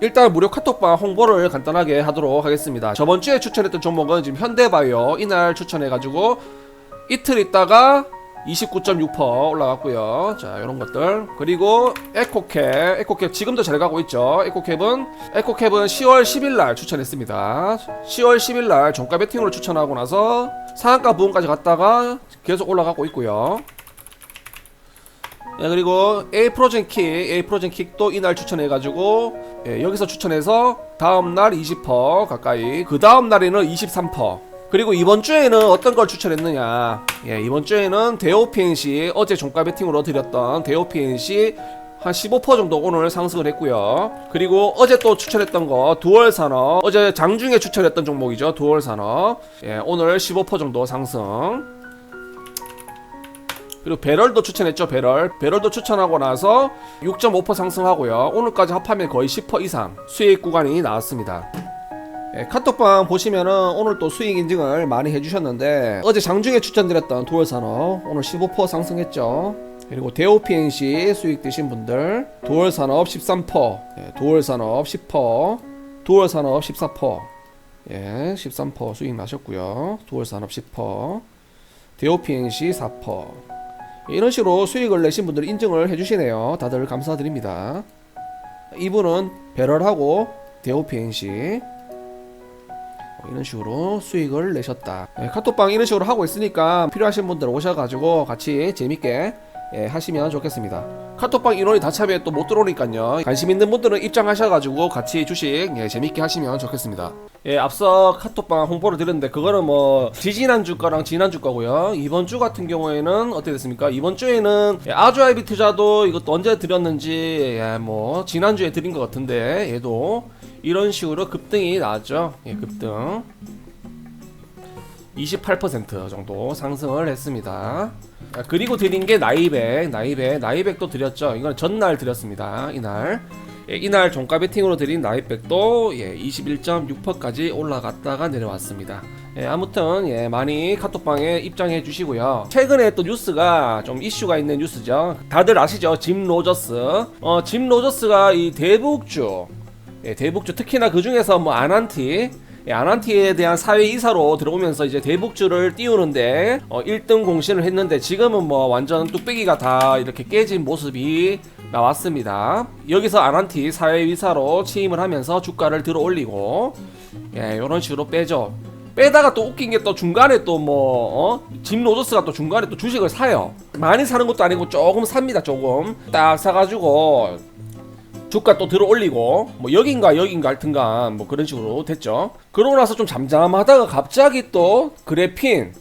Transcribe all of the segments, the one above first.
일단 무료 카톡방 홍보를 간단하게 하도록 하겠습니다. 저번 주에 추천했던 종목은 지금 현대바이오 이날 추천해가지고 이틀 있다가 29.6% 올라갔고요. 자, 이런 것들. 그리고 에코캡, 에코캡 지금도 잘 가고 있죠. 에코캡은 에코캡은 10월 10일 날 추천했습니다. 10월 10일 날 종가 베팅으로 추천하고 나서 상한가 부분까지 갔다가 계속 올라가고 있고요. 예, 그리고 A 프로젠 킥, A 프로젠 킥도 이날 추천해가지고 예, 여기서 추천해서 다음 날 20% 가까이, 그 다음 날에는 23%. 그리고 이번 주에는 어떤 걸 추천했느냐? 예, 이번 주에는 대오 PNC 어제 종가 베팅으로 드렸던 대오 PNC 한 15% 정도 오늘 상승을 했고요. 그리고 어제 또 추천했던 거 두월 산업 어제 장중에 추천했던 종목이죠. 두월 산업 예, 오늘 15% 정도 상승. 그리고 배럴도 추천했죠 배럴. 배럴도 추천하고 나서 6.5% 상승하고요. 오늘까지 합하면 거의 10% 이상 수익 구간이 나왔습니다. 예, 카톡방 보시면은 오늘 또 수익 인증을 많이 해주셨는데 어제 장중에 추천드렸던 도월산업 오늘 15% 상승했죠. 그리고 대오PNC 수익 드신 분들 도월산업 13% 예, 도월산업 10% 도월산업 14% 예, 13% 수익 나셨고요. 도월산업 10% 대오PNC 4% 이런 식으로 수익을 내신 분들 인증을 해주시네요. 다들 감사드립니다. 이분은 배럴하고 대오PNC 이런 식으로 수익을 내셨다. 예, 카톡방 이런 식으로 하고 있으니까 필요하신 분들 오셔가지고 같이 재밌게 예, 하시면 좋겠습니다. 카톡방 인원이 다 차면 또못 들어오니까요. 관심 있는 분들은 입장하셔가지고 같이 주식 예, 재밌게 하시면 좋겠습니다. 예, 앞서 카톡방 홍보를 드렸는데 그거는 뭐 지지난주 거랑 지난주 거고요. 이번 주 같은 경우에는 어떻게 됐습니까? 이번 주에는 예, 아주아이비 투자도 이것도 언제 드렸는지 예, 뭐 지난주에 드린 것 같은데 얘도 이런 식으로 급등이 나왔죠. 예, 급등. 28% 정도 상승을 했습니다. 아, 그리고 드린 게 나이백, 나이백, 나이백도 드렸죠. 이건 전날 드렸습니다. 이날. 예, 이날 종가 베팅으로 드린 나이백도 예, 21.6%까지 올라갔다가 내려왔습니다. 예, 아무튼 예, 많이 카톡방에 입장해 주시고요. 최근에 또 뉴스가 좀 이슈가 있는 뉴스죠. 다들 아시죠? 짐 로저스. 어, 짐 로저스가 이 대북주, 예, 대북주 특히나 그 중에서 뭐 아난티 예, 아난티에 대한 사회 이사로 들어오면서 이제 대북주를 띄우는데 어, 1등 공신을 했는데 지금은 뭐 완전 뚝배기가 다 이렇게 깨진 모습이 나왔습니다. 여기서 아난티 사회 이사로 취임을 하면서 주가를 들어 올리고 예, 이런 식으로 빼죠. 빼다가 또 웃긴 게 또 중간에 또 뭐, 어? 짐 로저스가 또 중간에 또 주식을 사요. 많이 사는 것도 아니고 조금 삽니다, 조금. 딱 사가지고 주가 또 들어 올리고 뭐 여긴가 여긴가 할튼간 뭐 그런 식으로 됐죠. 그러고 나서 좀 잠잠하다가 갑자기 또 그래핀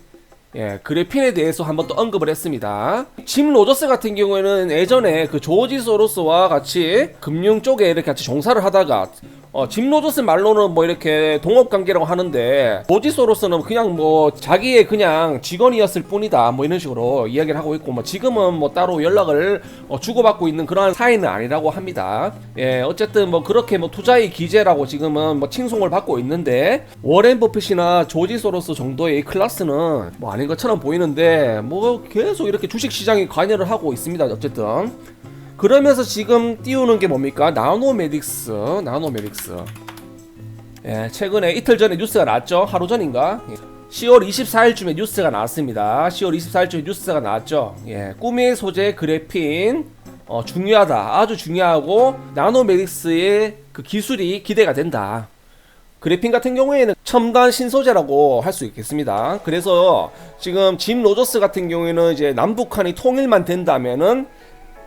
예, 그래핀에 대해서 한번 또 언급을 했습니다. 짐 로저스 같은 경우에는 예전에 그 조지 소로스와 같이 금융 쪽에 이렇게 같이 종사를 하다가 어, 짐 로저스 말로는 뭐 이렇게 동업 관계라고 하는데 조지 소로스는 그냥 뭐 자기의 그냥 직원이었을 뿐이다 뭐 이런 식으로 이야기를 하고 있고 뭐 지금은 뭐 따로 연락을 어, 주고받고 있는 그러한 사이는 아니라고 합니다. 예, 어쨌든 뭐 그렇게 뭐 투자의 기재라고 지금은 뭐 칭송을 받고 있는데 워렌 버핏이나 조지 소로스 정도의 클래스는 뭐 아닌 것처럼 보이는데 뭐 계속 이렇게 주식 시장에 관여를 하고 있습니다. 어쨌든 그러면서 지금 띄우는 게 뭡니까? 나노메딕스, 나노메딕스. 예, 최근에 이틀 전에 뉴스가 나왔죠. 하루 전인가? 예. 10월 24일쯤에 뉴스가 나왔습니다. 10월 24일쯤에 뉴스가 나왔죠. 예, 꿈의 소재 그래핀 어, 중요하다. 아주 중요하고 나노메딕스의 그 기술이 기대가 된다. 그래핀 같은 경우에는 첨단 신소재라고 할 수 있겠습니다. 그래서 지금 짐 로저스 같은 경우에는 이제 남북한이 통일만 된다면은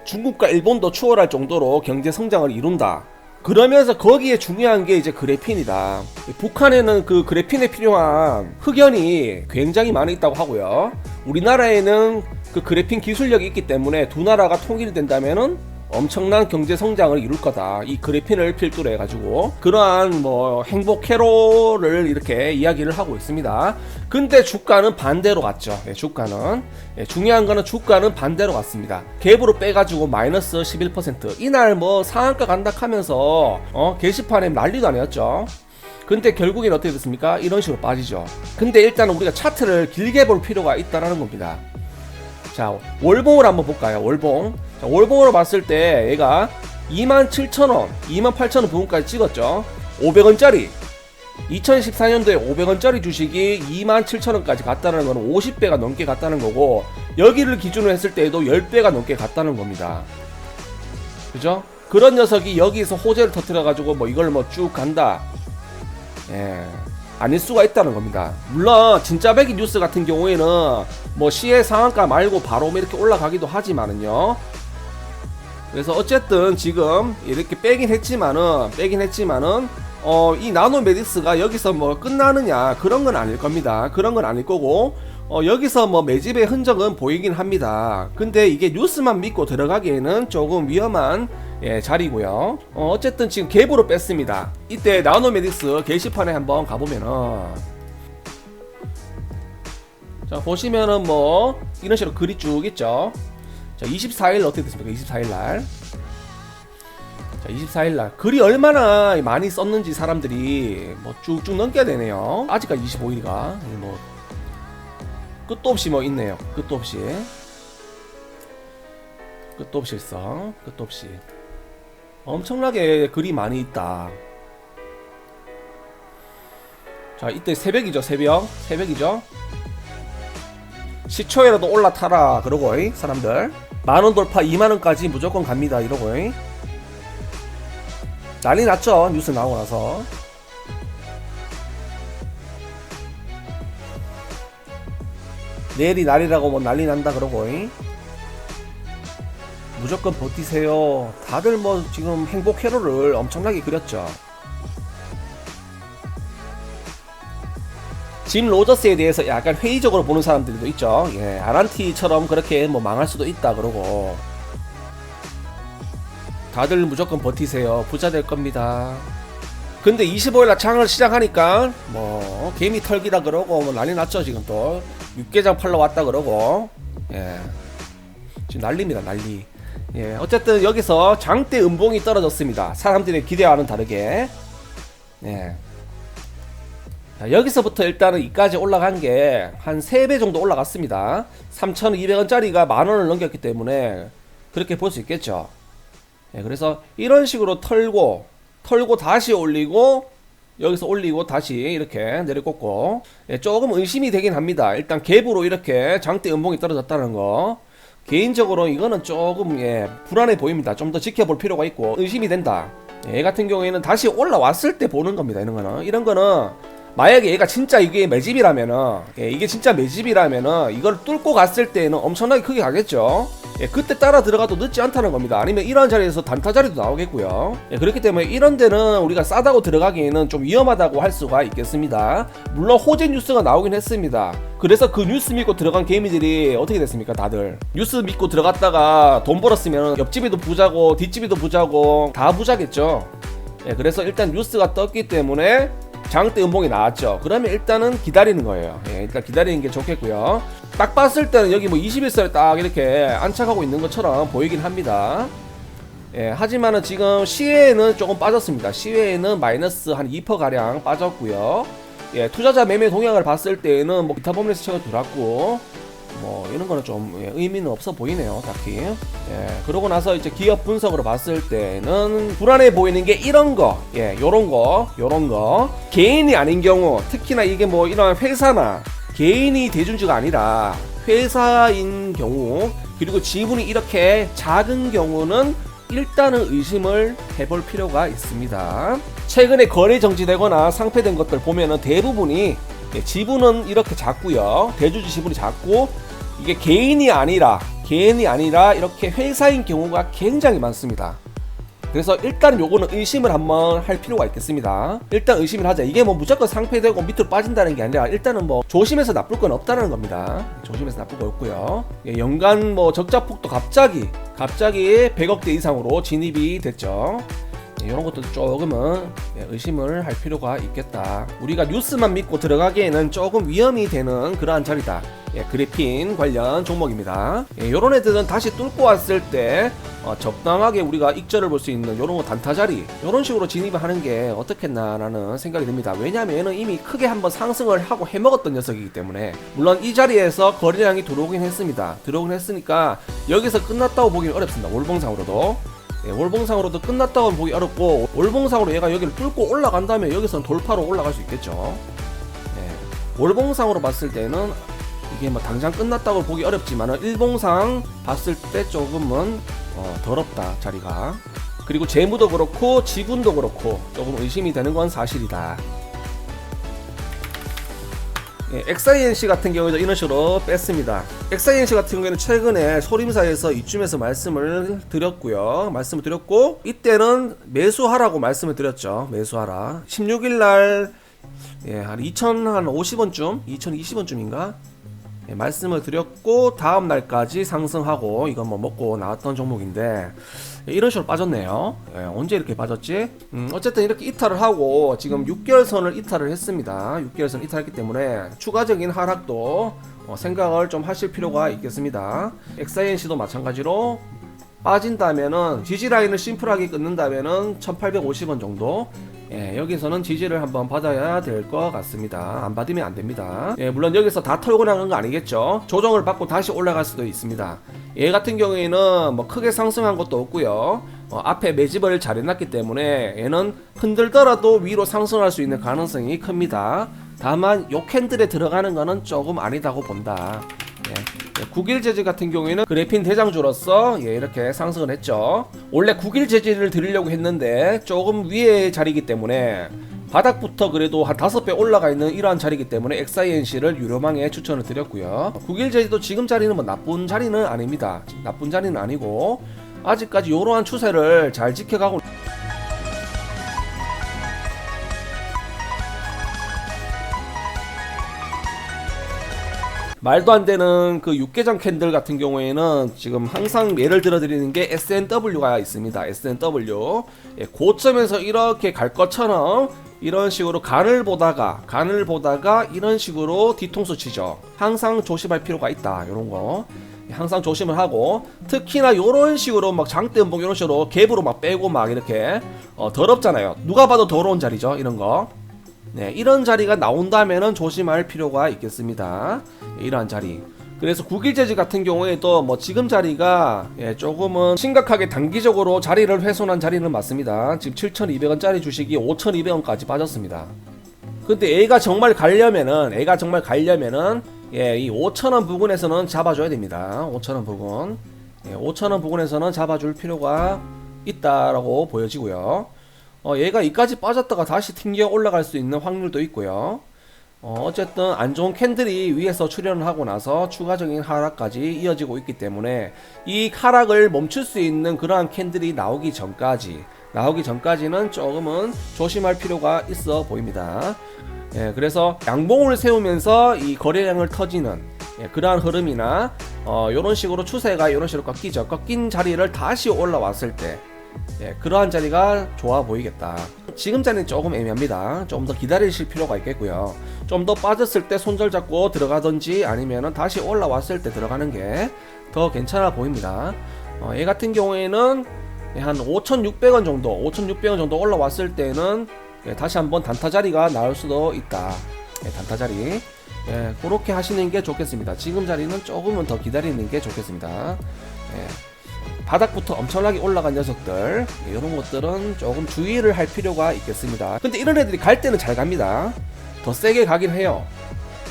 중국과 일본도 추월할 정도로 경제 성장을 이룬다. 그러면서 거기에 중요한 게 이제 그래핀이다. 북한에는 그 그래핀에 필요한 흑연이 굉장히 많이 있다고 하고요. 우리나라에는 그 그래핀 기술력이 있기 때문에 두 나라가 통일된다면은 엄청난 경제 성장을 이룰 거다. 이 그래핀을 필두로 해가지고 그러한 뭐 행복 회로를 이렇게 이야기를 하고 있습니다. 근데 주가는 반대로 갔죠. 예, 주가는 예, 중요한 거는 주가는 반대로 갔습니다. 갭으로 빼가지고 마이너스 11% 이날 뭐 상한가 간다 하면서 어 게시판에 난리도 아니었죠. 근데 결국엔 어떻게 됐습니까? 이런 식으로 빠지죠. 근데 일단 우리가 차트를 길게 볼 필요가 있다라는 겁니다. 자, 월봉을 한번 볼까요? 월봉. 자, 월봉으로 봤을 때 얘가 27,000원, 28,000원 부분까지 찍었죠. 500원짜리 2014년도에 500원짜리 주식이 27,000원까지 갔다는 건 50배가 넘게 갔다는 거고 여기를 기준으로 했을 때에도 10배가 넘게 갔다는 겁니다. 그죠? 그런 녀석이 여기서 호재를 터뜨려 가지고 뭐 이걸 뭐 쭉 간다. 예. 아닐 수가 있다는 겁니다. 물론 진짜 배기 뉴스 같은 경우에는 뭐 시의 상한가 말고 바로 뭐 이렇게 올라가기도 하지만은요. 그래서 어쨌든 지금 이렇게 빼긴 했지만은 빼긴 했지만은 어 이 나노메딕스가 여기서 뭐 끝나느냐 그런 건 아닐 겁니다. 그런 건 아닐 거고 어 여기서 뭐 매집의 흔적은 보이긴 합니다. 근데 이게 뉴스만 믿고 들어가기에는 조금 위험한 예, 자리고요. 어, 어쨌든 지금 갭으로 뺐습니다. 이때 나노메딕스 게시판에 한번 가보면은 자 보시면은 뭐 이런 식으로 글이 쭉 있죠. 자 24일 어떻게 됐습니까? 24일 날. 자 24일 날 글이 얼마나 많이 썼는지 사람들이 뭐 쭉쭉 넘겨야 되네요. 아직까지 25일이가 뭐 끝도 없이 뭐 있네요. 끝도 없이 끝도 없이 있어. 끝도 없이. 엄청나게 글이 많이 있다. 자, 이때 새벽이죠, 새벽. 새벽이죠. 시초에라도 올라타라, 그러고, 이 사람들. 만원 돌파 2만원까지 무조건 갑니다, 이러고, 이 난리 났죠, 뉴스 나오고 나서. 내일이 날이라고 뭐 난리 난다, 그러고, 이 무조건 버티세요. 다들 뭐 지금 행복 회로를 엄청나게 그렸죠. 짐 로저스에 대해서 약간 회의적으로 보는 사람들도 있죠. 예, 아란티처럼 그렇게 뭐 망할 수도 있다 그러고. 다들 무조건 버티세요. 부자 될 겁니다. 근데 25일날 장을 시작하니까 뭐 개미 털기다 그러고 뭐 난리 났죠 지금 또 육개장 팔러 왔다 그러고 예 지금 난리입니다 난리 예, 어쨌든 여기서 장대 음봉이 떨어졌습니다. 사람들의 기대와는 다르게. 예. 자, 여기서부터 일단은 이까지 올라간 게 한 3배 정도 올라갔습니다. 3,200원짜리가 만원을 넘겼기 때문에 그렇게 볼 수 있겠죠. 예, 그래서 이런 식으로 털고, 털고 다시 올리고, 여기서 올리고 다시 이렇게 내려꽂고, 예, 조금 의심이 되긴 합니다. 일단 갭으로 이렇게 장대 음봉이 떨어졌다는 거. 개인적으로 이거는 조금 예, 불안해 보입니다. 좀 더 지켜볼 필요가 있고 의심이 된다. 얘 같은 경우에는 다시 올라왔을 때 보는 겁니다. 이런 거는 이런 거는 만약에 얘가 진짜 이게 매집이라면은 예, 이게 진짜 매집이라면은 이걸 뚫고 갔을 때는 엄청나게 크게 가겠죠. 예, 그때 따라 들어가도 늦지 않다는 겁니다. 아니면 이런 자리에서 단타 자리도 나오겠고요. 예, 그렇기 때문에 이런 데는 우리가 싸다고 들어가기에는 좀 위험하다고 할 수가 있겠습니다. 물론 호재 뉴스가 나오긴 했습니다. 그래서 그 뉴스 믿고 들어간 개미들이 어떻게 됐습니까, 다들? 뉴스 믿고 들어갔다가 돈 벌었으면 옆집에도 부자고 뒷집에도 부자고 다 부자겠죠. 예, 그래서 일단 뉴스가 떴기 때문에 장대 음봉이 나왔죠. 그러면 일단은 기다리는 거예요. 예, 일단 기다리는 게 좋겠고요. 딱 봤을 때는 여기 뭐 21선에 딱 이렇게 안착하고 있는 것처럼 보이긴 합니다. 예, 하지만은 지금 시외에는 조금 빠졌습니다. 시외에는 마이너스 한 2% 가량 빠졌고요. 예, 투자자 매매 동향을 봤을 때에는 뭐 기타 법리에서 채가 들어왔고 뭐 이런 거는 좀 예, 의미는 없어 보이네요, 딱히. 예, 그러고 나서 이제 기업 분석으로 봤을 때는 불안해 보이는 게 이런 거, 예, 요런 거, 요런 거. 개인이 아닌 경우, 특히나 이게 뭐 이런 회사나 개인이 대준주가 아니라 회사인 경우, 그리고 지분이 이렇게 작은 경우는 일단은 의심을 해볼 필요가 있습니다. 최근에 거래 정지되거나 상폐된 것들 보면은 대부분이 예, 지분은 이렇게 작고요. 대주주 지분이 작고 이게 개인이 아니라 개인이 아니라 이렇게 회사인 경우가 굉장히 많습니다. 그래서 일단 요거는 의심을 한번 할 필요가 있겠습니다. 일단 의심을 하자. 이게 뭐 무조건 상폐되고 밑으로 빠진다는 게 아니라 일단은 뭐 조심해서 나쁠 건 없다는 겁니다. 조심해서 나쁠 거 없고요. 예, 연간 뭐 적자 폭도 갑자기 갑자기 100억대 이상으로 진입이 됐죠. 예, 이런 것도 조금은 예, 의심을 할 필요가 있겠다. 우리가 뉴스만 믿고 들어가기에는 조금 위험이 되는 그러한 자리다. 예, 그래핀 관련 종목입니다. 예, 이런 애들은 다시 뚫고 왔을 때 어, 적당하게 우리가 익절을 볼 수 있는 거 단타 자리 이런 식으로 진입을 하는 게 어떻겠나라는 생각이 듭니다. 왜냐하면 얘는 이미 크게 한번 상승을 하고 해먹었던 녀석이기 때문에 물론 이 자리에서 거래량이 들어오긴 했습니다. 들어오긴 했으니까 여기서 끝났다고 보기는 어렵습니다. 월봉상으로도 예, 월봉상으로도 끝났다고 보기 어렵고 월봉상으로 얘가 여기를 뚫고 올라간 다음에 여기서는 돌파로 올라갈 수 있겠죠. 예, 월봉상으로 봤을 때는 이게 뭐 당장 끝났다고 보기 어렵지만 일봉상 봤을 때 조금은 어, 더럽다 자리가 그리고 재무도 그렇고 지분도 그렇고 조금 의심이 되는 건 사실이다. 예, XINC 같은 경우에도 이런 식으로 뺐습니다. XINC 같은 경우에는 최근에 소림사에서 이쯤에서 말씀을 드렸고요. 말씀을 드렸고 이때는 매수하라고 말씀을 드렸죠. 매수하라. 16일 날 예, 한 2050원쯤, 2020원쯤인가? 예, 말씀을 드렸고 다음 날까지 상승하고 이건 뭐 먹고 나왔던 종목인데 예, 이런 식으로 빠졌네요. 예, 언제 이렇게 빠졌지? 음, 어쨌든 이렇게 이탈을 하고 지금 6개월선을 이탈을 했습니다. 6개월선 이탈했기 때문에 추가적인 하락도 어, 생각을 좀 하실 필요가 있겠습니다. XINC도 마찬가지로 빠진다면은 지지 라인을 심플하게 끊는다면은 1850원 정도 예, 여기서는 지지를 한번 받아야 될 것 같습니다. 안 받으면 안 됩니다. 예, 물론 여기서 다 털고 나간 거 아니겠죠? 조정을 받고 다시 올라갈 수도 있습니다. 얘 같은 경우에는 뭐 크게 상승한 것도 없고요. 어, 앞에 매집을 잘 해놨기 때문에 얘는 흔들더라도 위로 상승할 수 있는 가능성이 큽니다. 다만 요 캔들에 들어가는 거는 조금 아니다고 본다. 예. 9일 제지 같은 경우에는 그래핀 대장주로서 예, 이렇게 상승을 했죠. 원래 9일 제지를 드리려고 했는데 조금 위의 자리이기 때문에 바닥부터 그래도 한 5배 올라가 있는 이러한 자리이기 때문에 XINC를 유료망에 추천을 드렸고요. 9일 제지도 지금 자리는 뭐 나쁜 자리는 아닙니다. 나쁜 자리는 아니고 아직까지 이러한 추세를 잘 지켜가고 말도 안 되는 그 육개장 캔들 같은 경우에는 지금 항상 예를 들어 드리는 게 SNW가 있습니다. SNW. 예, 고점에서 이렇게 갈 것처럼 이런 식으로 간을 보다가 간을 보다가 이런 식으로 뒤통수 치죠. 항상 조심할 필요가 있다. 이런 거. 예, 항상 조심을 하고 특히나 이런 식으로 막 장대 음봉 이런 식으로 갭으로 막 빼고 막 이렇게 어, 더럽잖아요. 누가 봐도 더러운 자리죠. 이런 거. 네, 이런 자리가 나온다면은 조심할 필요가 있겠습니다. 이러한 자리. 그래서 국일제지 같은 경우에도 뭐 지금 자리가 예, 조금은 심각하게 단기적으로 자리를 훼손한 자리는 맞습니다. 지금 7,200원짜리 주식이 5,200원까지 빠졌습니다. 근데 애가 정말 가려면은 애가 정말 가려면은 예, 이 5,000원 부근에서는 잡아줘야 됩니다. 5,000원 부근. 예, 5,000원 부근에서는 잡아줄 필요가 있다라고 보여지고요. 어, 얘가 이까지 빠졌다가 다시 튕겨 올라갈 수 있는 확률도 있고요. 어, 어쨌든 안 좋은 캔들이 위에서 출현을 하고 나서 추가적인 하락까지 이어지고 있기 때문에 이 하락을 멈출 수 있는 그러한 캔들이 나오기 전까지 나오기 전까지는 조금은 조심할 필요가 있어 보입니다. 예, 그래서 양봉을 세우면서 이 거래량을 터지는 예, 그러한 흐름이나 어, 이런 식으로 추세가 이런 식으로 꺾이죠. 꺾인 자리를 다시 올라왔을 때 예, 그러한 자리가 좋아 보이겠다. 지금 자리는 조금 애매합니다. 좀더 기다리실 필요가 있겠고요. 좀 더 빠졌을 때 손절 잡고 들어가든지 아니면은 다시 올라왔을 때 들어가는 게 더 괜찮아 보입니다. 어, 얘 같은 경우에는 예, 한 5,600원 정도, 5,600원 정도 올라왔을 때는 예, 다시 한번 단타 자리가 나올 수도 있다. 예, 단타 자리. 예, 그렇게 하시는 게 좋겠습니다. 지금 자리는 조금은 더 기다리는 게 좋겠습니다. 예. 바닥부터 엄청나게 올라간 녀석들 이런 것들은 조금 주의를 할 필요가 있겠습니다. 근데 이런 애들이 갈 때는 잘 갑니다. 더 세게 가긴 해요.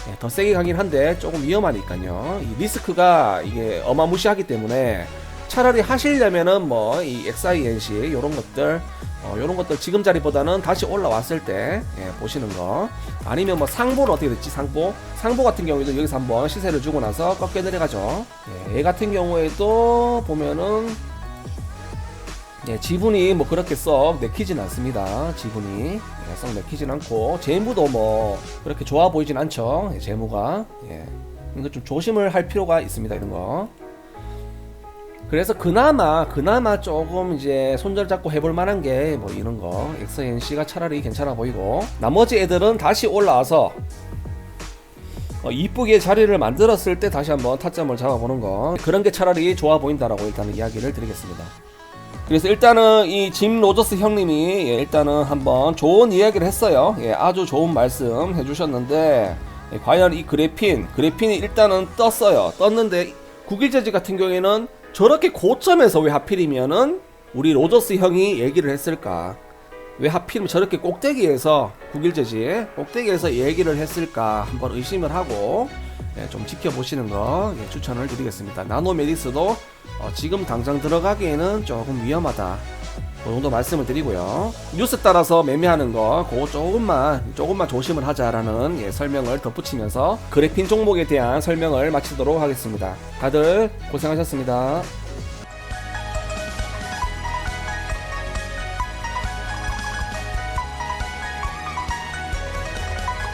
예, 더 세게 가긴 한데 조금 위험하니까요. 이 리스크가 이게 어마무시하기 때문에 차라리 하시려면은 뭐 이 XINC 이런 것들 어, 이런 것들 지금 자리보다는 다시 올라왔을 때 예, 보시는 거. 아니면 뭐 상보는 어떻게 됐지 상보? 상보 같은 경우에도 여기서 한번 시세를 주고 나서 꺾여 내려가죠. 예, 얘 같은 경우에도 보면은 예, 지분이 뭐 그렇게 썩 내키진 않습니다. 지분이 예, 썩 내키진 않고. 재무도 뭐 그렇게 좋아 보이진 않죠. 예, 재무가. 예. 이거 좀 조심을 할 필요가 있습니다 이런 거 그래서 그나마 그나마 조금 이제 손절 잡고 해볼 만한 게 뭐 이런 거 XNC가 차라리 괜찮아 보이고 나머지 애들은 다시 올라와서 어, 이쁘게 자리를 만들었을 때 다시 한번 타점을 잡아보는 거 그런 게 차라리 좋아 보인다라고 일단은 이야기를 드리겠습니다. 그래서 일단은 이 짐 로저스 형님이 예, 일단은 한번 좋은 이야기를 했어요. 예, 아주 좋은 말씀 해주셨는데 예, 과연 이 그래핀 그래핀이 일단은 떴어요. 떴는데 국일제지 같은 경우에는 저렇게 고점에서 왜 하필이면은 우리 로저스 형이 얘기를 했을까? 왜 하필 저렇게 꼭대기에서 국일제지 꼭대기에서 얘기를 했을까 한번 의심을 하고 예, 좀 지켜보시는 거 예, 추천을 드리겠습니다. 나노메디스도 어, 지금 당장 들어가기에는 조금 위험하다. 그 정도 말씀을 드리고요. 뉴스 따라서 매매하는 거 그거 조금만 조금만 조심을 하자라는 예, 설명을 덧붙이면서 그래핀 종목에 대한 설명을 마치도록 하겠습니다. 다들 고생하셨습니다.